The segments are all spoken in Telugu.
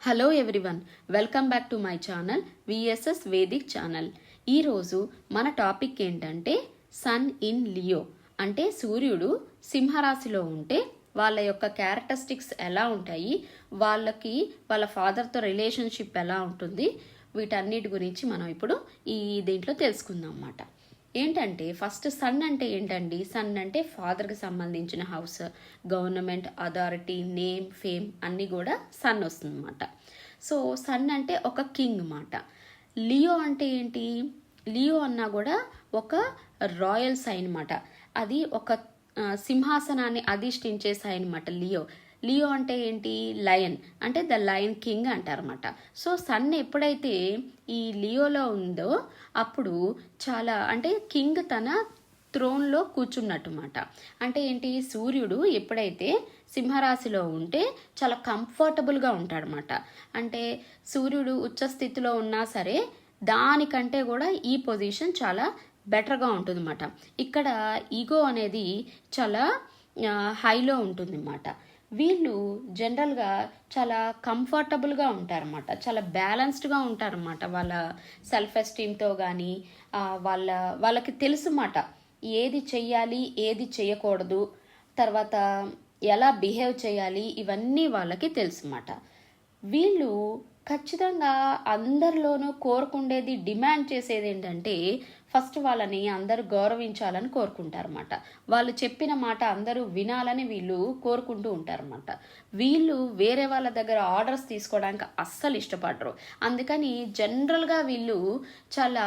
Hello everyone welcome back to my channel VSS Vedic channel ఈరోజు మన టాపిక్ ఏంటంటే సన్ ఇన్ లియో అంటే సూర్యుడు సింహరాశిలో ఉంటే వాళ్ళ యొక్క క్యారెక్టరిస్టిక్స్ ఎలా ఉంటాయి వాళ్ళకి వాళ్ళ ఫాదర్తో రిలేషన్షిప్ ఎలా ఉంటుంది వీటన్నిటి గురించి మనం ఇప్పుడు ఈ దీంట్లో తెలుసుకుందాం అన్నమాట. ఏంటంటే ఫస్ట్ సన్ అంటే ఏంటండి? సన్ అంటే ఫాదర్కి సంబంధించిన house. Government authority name fame అన్నీ కూడా సన్ వస్తుందన్నమాట. సో సన్ అంటే ఒక కింగ్ మాట లియో అంటే ఏంటి? లియో అన్నా కూడా ఒక రాయల్ సైన్ మాట అది ఒక సింహాసనాన్ని అధిష్ఠించే సైన్ మాట లియో. లియో అంటే ఏంటి? లయన్. అంటే ద లయన్ కింగ్ అంటారన్నమాట. సో సన్ ఎప్పుడైతే ఈ లియోలో ఉందో అప్పుడు చాలా అంటే కింగ్ తన త్రోన్లో కూర్చున్నట్టుమాట. అంటే ఏంటి? సూర్యుడు ఎప్పుడైతే సింహరాశిలో ఉంటే చాలా కంఫర్టబుల్గా ఉంటాడనమాట అంటే సూర్యుడు ఉచ్చ స్థితిలో ఉన్నా సరే దానికంటే కూడా ఈ పొజిషన్ చాలా బెటర్గా ఉంటుందన్నమాట. ఇక్కడ ఈగో అనేది చాలా హైలో ఉంటుందన్నమాట. వీళ్ళు జనరల్గా చాలా కంఫర్టబుల్గా ఉంటారన్నమాట. చాలా బ్యాలెన్స్డ్గా ఉంటారన్నమాట వాళ్ళ సెల్ఫ్ ఎస్టీమ్తో కానీ వాళ్ళ వాళ్ళకి తెలుసు మాట. ఏది చెయ్యాలి ఏది చేయకూడదు తర్వాత ఎలా బిహేవ్ చేయాలి ఇవన్నీ వాళ్ళకి తెలుసు మాట. వీళ్ళు ఖచ్చితంగా అందరిలోనూ కోరుకుండేది డిమాండ్ చేసేది ఏంటంటే ఫస్ట్ వాళ్ళని అందరూ గౌరవించాలని కోరుకుంటారన్నమాట. వాళ్ళు చెప్పిన మాట అందరూ వినాలని వీళ్ళు కోరుకుంటూ ఉంటారన్నమాట. వీళ్ళు వేరే వాళ్ళ దగ్గర ఆర్డర్స్ తీసుకోవడానికి అస్సలు ఇష్టపడరు. అందుకని జనరల్గా వీళ్ళు చాలా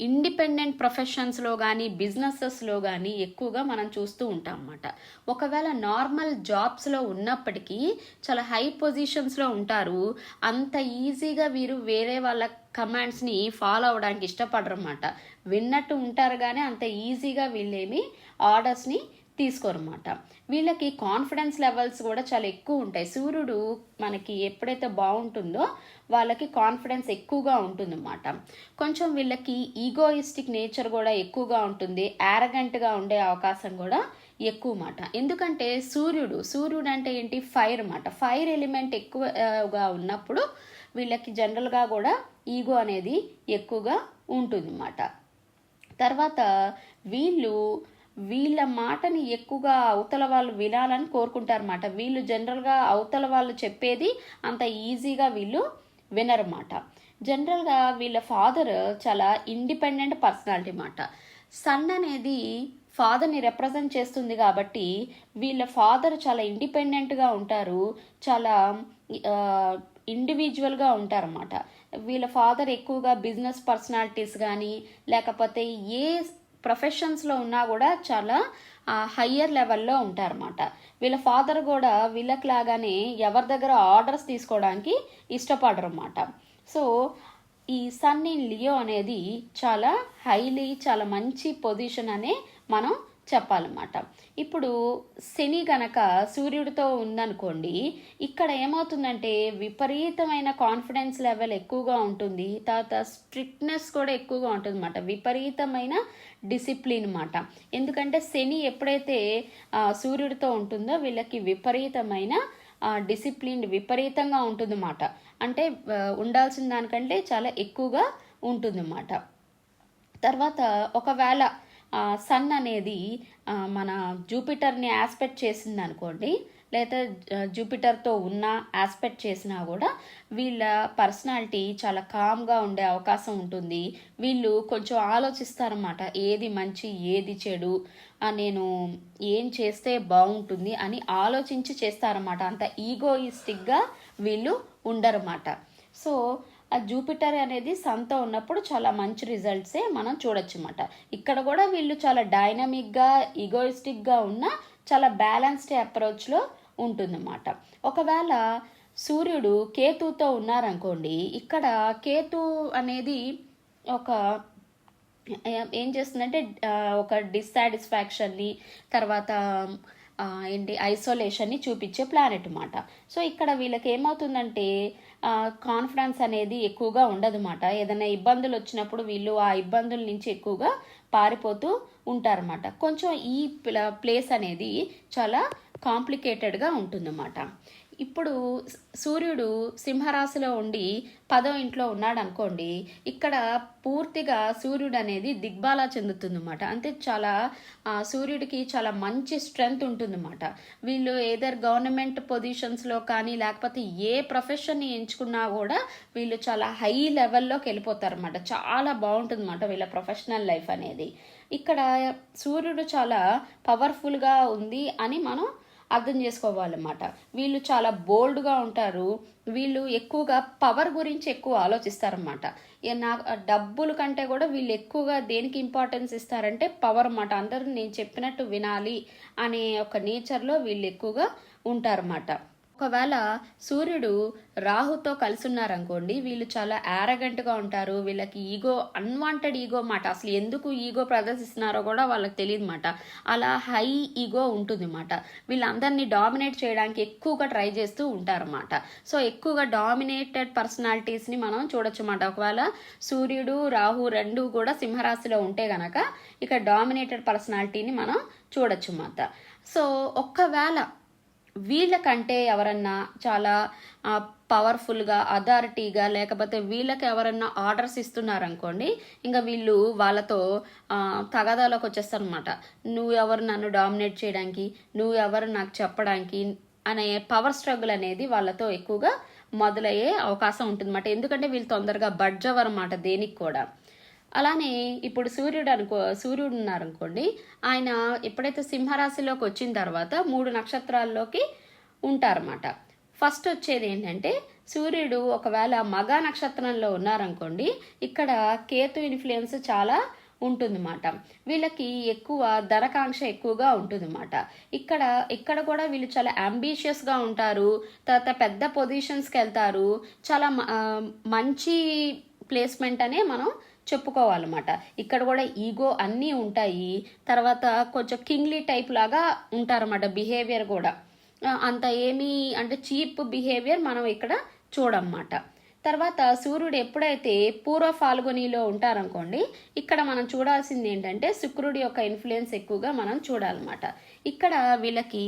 ఇండిపెండెంట్ ప్రొఫెషన్స్లో కానీ బిజినెసెస్లో కానీ ఎక్కువగా మనం చూస్తూ ఉంటాం అన్నమాట. ఒకవేళ నార్మల్ జాబ్స్లో ఉన్నప్పటికీ చాలా హై పొజిషన్స్లో ఉంటారు. అంత ఈజీగా వీరు వేరే వాళ్ళ కమాండ్స్ని ఫాలో అవడానికి ఇష్టపడరన్నమాట విన్నట్టు ఉంటారు కానీ అంత ఈజీగా వీళ్ళేమి ఆర్డర్స్ని తీసుకోరన్నమాట. వీళ్ళకి కాన్ఫిడెన్స్ లెవెల్స్ కూడా చాలా ఎక్కువ ఉంటాయి. సూర్యుడు మనకి ఎప్పుడైతే బాగుంటుందో వాళ్ళకి కాన్ఫిడెన్స్ ఎక్కువగా ఉంటుందన్నమాట. కొంచెం వీళ్ళకి ఈగోయిస్టిక్ నేచర్ కూడా ఎక్కువగా ఉంటుంది. యారగెంట్గా ఉండే అవకాశం కూడా ఎక్కువ మాట ఎందుకంటే సూర్యుడు సూర్యుడు అంటే ఏంటి? ఫైర్ అన్నమాట. ఫైర్ ఎలిమెంట్ ఎక్కువగా ఉన్నప్పుడు వీళ్ళకి జనరల్గా కూడా ఈగో అనేది ఎక్కువగా ఉంటుందన్నమాట. తర్వాత వీళ్ళు వీళ్ళ మాటని ఎక్కువగా అవతల వాళ్ళు వినాలని కోరుకుంటారన్నమాట. వీళ్ళు జనరల్గా అవతల వాళ్ళు చెప్పేది అంత ఈజీగా వీళ్ళు వినరమాట జనరల్గా వీళ్ళ ఫాదర్ చాలా ఇండిపెండెంట్ పర్సనాలిటీ అన్నమాట. సన్ అనేది ఫాదర్ని రిప్రజెంట్ చేస్తుంది కాబట్టి వీళ్ళ ఫాదర్ చాలా ఇండిపెండెంట్గా ఉంటారు. చాలా ఇండివిజువల్గా ఉంటారన్నమాట. వీళ్ళ ఫాదర్ ఎక్కువగా బిజినెస్ పర్సనాలిటీస్ కానీ లేకపోతే ఏ ప్రొఫెషన్స్లో ఉన్నా కూడా చాలా హయ్యర్ లెవెల్లో ఉంటారన్నమాట. వీళ్ళ ఫాదర్ కూడా వీళ్ళకి లాగానే ఎవరి దగ్గర ఆర్డర్స్ తీసుకోవడానికి ఇష్టపడరు అన్నమాట సో ఈ సన్ ఇన్ లియో అనేది చాలా హైలీ చాలా మంచి పొజిషన్ అనే మనం చెప్పాలన్నమాట. ఇప్పుడు శని గనక సూర్యుడితో ఉందనుకోండి ఇక్కడ ఏమవుతుందంటే విపరీతమైన కాన్ఫిడెన్స్ లెవెల్ ఎక్కువగా ఉంటుంది. తర్వాత స్ట్రిక్ట్నెస్ కూడా ఎక్కువగా ఉంటుంది అనమాట విపరీతమైన డిసిప్లిన్ అన్నమాట ఎందుకంటే శని ఎప్పుడైతే సూర్యుడితో ఉంటుందో వీళ్ళకి విపరీతమైన డిసిప్లిన్ విపరీతంగా ఉంటుందన్నమాట. అంటే ఉండాల్సిన దానికంటే చాలా ఎక్కువగా ఉంటుందన్నమాట. తర్వాత ఒకవేళ సన్ అనేది మన జూపిటర్ని ఆస్పెక్ట్ చేసింది అనుకోండి లేదా జూపిటర్తో ఉన్న ఆస్పెక్ట్ చేసినా కూడా వీళ్ళ పర్సనాలిటీ చాలా కామ్గా ఉండే అవకాశం ఉంటుంది. వీళ్ళు కొంచెం ఆలోచిస్తారన్నమాట ఏది మంచి ఏది చెడు నేను ఏం చేస్తే బాగుంటుంది అని ఆలోచించి చేస్తారన్నమాట. అంత ఈగోయిస్టిక్గా వీళ్ళు ఉండరన్నమాట. సో ఆ జూపిటర్ అనేది సన్తో ఉన్నప్పుడు చాలా మంచి రిజల్ట్సే మనం చూడొచ్చు అన్నమాట ఇక్కడ కూడా వీళ్ళు చాలా డైనమిక్గా ఈగోయిస్టిక్గా ఉన్న చాలా బ్యాలెన్స్డ్ అప్రోచ్లో ఉంటుందన్నమాట. ఒకవేళ సూర్యుడు కేతుతో ఉన్నారనుకోండి ఇక్కడ కేతు అనేది ఒక ఏం చేస్తుందంటే ఒక డిస్సాటిస్ఫాక్షన్ని తర్వాత ఏంటి ఐసోలేషన్ని చూపించే ప్లానెట్ అన్నమాట. సో ఇక్కడ వీళ్ళకి ఏమవుతుందంటే కాన్ఫిడెన్స్ అనేది ఎక్కువగా ఉండదన్నమాట ఏదైనా ఇబ్బందులు వచ్చినప్పుడు వీళ్ళు ఆ ఇబ్బందుల నుంచి ఎక్కువగా పారిపోతూ ఉంటారన్నమాట కొంచెం ఈ ప్లేస్ అనేది చాలా కాంప్లికేటెడ్గా ఉంటుందన్నమాట. ఇప్పుడు సూర్యుడు సింహరాశిలో ఉండి పదో ఇంట్లో ఉన్నాడు అనుకోండి ఇక్కడ పూర్తిగా సూర్యుడు అనేది దిగ్బాలా చెందుతుందన్నమాట. అంటే చాలా సూర్యుడికి చాలా మంచి స్ట్రెంగ్త్ ఉంటుందన్నమాట. వీళ్ళు ఏదర్ గవర్నమెంట్ పొజిషన్స్లో కానీ లేకపోతే ఏ ప్రొఫెషన్ని ఎంచుకున్నా కూడా వీళ్ళు చాలా హై లెవెల్లోకి వెళ్ళిపోతారన్నమాట. చాలా బాగుంటుందన్నమాట వీళ్ళ ప్రొఫెషనల్ లైఫ్ అనేది. ఇక్కడ సూర్యుడు చాలా పవర్ఫుల్గా ఉంది అని మనం అర్థం చేసుకోవాలన్నమాట. వీళ్ళు చాలా బోల్డ్గా ఉంటారు. వీళ్ళు ఎక్కువగా పవర్ గురించి ఎక్కువ ఆలోచిస్తారన్నమాట. నా డబ్బుల కంటే కూడా వీళ్ళు ఎక్కువగా దేనికి ఇంపార్టెన్స్ ఇస్తారంటే పవర్ అన్నమాట. అందరూ నేను చెప్పినట్టు వినాలి అనే ఒక నేచర్లో వీళ్ళు ఎక్కువగా ఉంటారన్నమాట. ఒకవేళ సూర్యుడు రాహుతో కలిసిన్నారనుకోండి వీళ్ళు చాలా యారగెంట్గా ఉంటారు. వీళ్ళకి ఈగో అన్వాంటెడ్ ఈగో మాట. అసలు ఎందుకు ఈగో ప్రదర్శిస్తున్నారో కూడా వాళ్ళకి తెలియదు మాట అలా హై ఈగో ఉంటుంది మాట వీళ్ళందరినీ డామినేట్ చేయడానికి ఎక్కువగా ట్రై చేస్తూ ఉంటారన్నమాట. సో ఎక్కువగా డామినేటెడ్ పర్సనాలిటీస్ని మనం చూడొచ్చు అన్నమాట ఒకవేళ సూర్యుడు రాహు రెండు కూడా సింహరాశిలో ఉంటే గనక ఇక డామినేటెడ్ పర్సనాలిటీని మనం చూడొచ్చు అన్నమాట సో ఒక్కవేళ వీళ్ళకంటే ఎవరన్నా చాలా పవర్ఫుల్గా అథారిటీగా లేకపోతే వీళ్ళకి ఎవరన్నా ఆర్డర్స్ ఇస్తున్నారనుకోండి ఇంకా వీళ్ళు వాళ్ళతో తగాదాలోకి వచ్చేస్తారనమాట నువ్వు ఎవరు నన్ను డామినేట్ చేయడానికి నువ్వు ఎవరు నాకు చెప్పడానికి అనే పవర్ స్ట్రగుల్ అనేది వాళ్ళతో ఎక్కువగా మొదలయ్యే అవకాశం ఉంటుందన్నమాట. ఎందుకంటే వీళ్ళు తొందరగా బడ్జవర్ దేనికి కూడా. అలానే ఇప్పుడు సూర్యుడు అనుకో సూర్యుడు ఉన్నారనుకోండి ఆయన ఎప్పుడైతే సింహరాశిలోకి వచ్చిన తర్వాత మూడు నక్షత్రాల్లోకి ఉంటారన్నమాట. ఫస్ట్ వచ్చేది ఏంటంటే సూర్యుడు ఒకవేళ మగ నక్షత్రంలో ఉన్నారనుకోండి ఇక్కడ కేతు ఇన్ఫ్లుయెన్స్ చాలా ఉంటుందన్నమాట. వీళ్ళకి ఎక్కువ ధనకాంక్ష ఎక్కువగా ఉంటుందన్నమాట. ఇక్కడ ఇక్కడ కూడా వీళ్ళు చాలా అంబిషియస్గా ఉంటారు తర్వాత పెద్ద పొజిషన్స్కి వెళ్తారు చాలా మ- మంచి ప్లేస్మెంట్ అనే మనం చెప్పుకోవాలన్నమాట. ఇక్కడ కూడా ఈగో అన్నీ ఉంటాయి. తర్వాత కొంచెం కింగ్లీ టైప్ లాగా ఉంటారన్నమాట బిహేవియర్ కూడా. అంత ఏమీ అంటే చీప్ బిహేవియర్ మనం ఇక్కడ చూడన్నమాట. తర్వాత సూర్యుడు ఎప్పుడైతే పూర్వ ఫాల్గునిలో ఉంటారనుకోండి ఇక్కడ మనం చూడాల్సింది ఏంటంటే శుక్రుడి యొక్క ఇన్ఫ్లుయెన్స్ ఎక్కువగా మనం చూడాలన్నమాట. ఇక్కడ వీళ్ళకి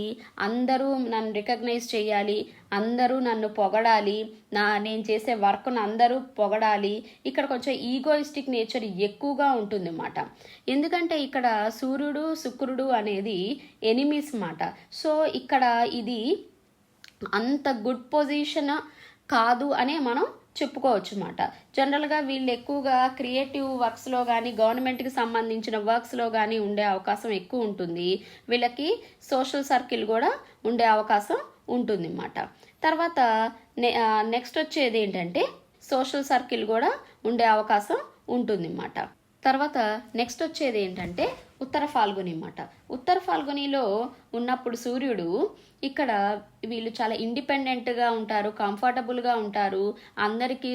అందరూ నన్ను రికగ్నైజ్ చేయాలి అందరూ నన్ను పొగడాలి నా నేను చేసే వర్క్ను అందరూ పొగడాలి. ఇక్కడ కొంచెం ఈగోయిస్టిక్ నేచర్ ఎక్కువగా ఉంటుంది అన్నమాట ఎందుకంటే ఇక్కడ సూర్యుడు శుక్రుడు అనేది ఎనిమీస్ మాట సో ఇక్కడ ఇది అంత గుడ్ పొజిషన్ కాదు అనే మనం చెప్పుకోవచ్చు అన్నమాట జనరల్గా వీళ్ళు ఎక్కువగా క్రియేటివ్ వర్క్స్లో కానీ గవర్నమెంట్కి సంబంధించిన వర్క్స్లో కానీ ఉండే అవకాశం ఎక్కువ ఉంటుంది. వీళ్ళకి సోషల్ సర్కిల్ కూడా ఉండే అవకాశం ఉంటుంది అన్నమాట తర్వాత నె నెక్స్ట్ వచ్చేది ఏంటంటే సోషల్ సర్కిల్ కూడా ఉండే అవకాశం ఉంటుంది అన్నమాట తర్వాత నెక్స్ట్ వచ్చేది ఏంటంటే ఉత్తర ఫాల్గుని అనమాట ఉత్తర ఫాల్గునిలో ఉన్నప్పుడు సూర్యుడు ఇక్కడ వీళ్ళు చాలా ఇండిపెండెంట్గా ఉంటారు కంఫర్టబుల్గా ఉంటారు అందరికీ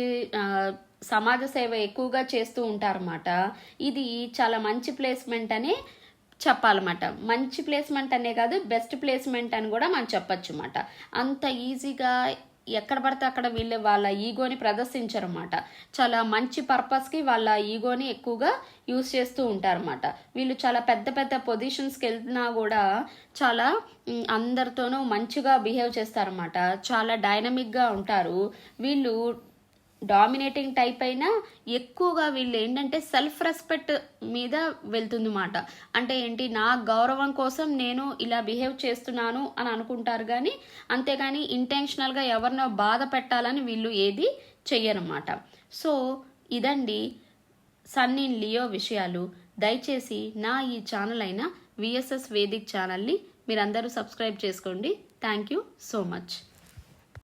సమాజ సేవ ఎక్కువగా చేస్తూ ఉంటారన్నమాట. ఇది చాలా మంచి ప్లేస్మెంట్ అని చెప్పాలన్నమాట. మంచి ప్లేస్మెంట్ అనే కాదు బెస్ట్ ప్లేస్మెంట్ అని కూడా మనం చెప్పొచ్చు అన్నమాట. అంత ఈజీగా ఎక్కడ పడితే అక్కడ వీళ్ళు వాళ్ళ ఈగోని ప్రదర్శించారన్నమాట. చాలా మంచి పర్పస్కి వాళ్ళ ఈగోని ఎక్కువగా యూస్ చేస్తూ ఉంటారన్నమాట. వీళ్ళు చాలా పెద్ద పెద్ద పొజిషన్స్కి వెళ్తున్నా కూడా చాలా అందరితోనూ మంచిగా బిహేవ్ చేస్తారన్నమాట. చాలా డైనమిక్గా ఉంటారు. వీళ్ళు డామినేటింగ్ టైప్ అయినా ఎక్కువగా వీళ్ళు ఏంటంటే సెల్ఫ్ రెస్పెక్ట్ మీద వెళ్తుంది మాట అంటే ఏంటి నా గౌరవం కోసం నేను ఇలా బిహేవ్ చేస్తున్నాను అని అనుకుంటారు కానీ అంతేగాని ఇంటెన్షనల్గా ఎవరినో బాధ పెట్టాలని వీళ్ళు ఏది చెయ్యనమాట సో ఇదండి సన్ ఇన్ లియో విషయాలు. దయచేసి నా ఈ ఛానల్ అయిన విఎస్ఎస్ వేదిక్ ఛానల్ని మీరందరూ సబ్స్క్రైబ్ చేసుకోండి. Thank you so much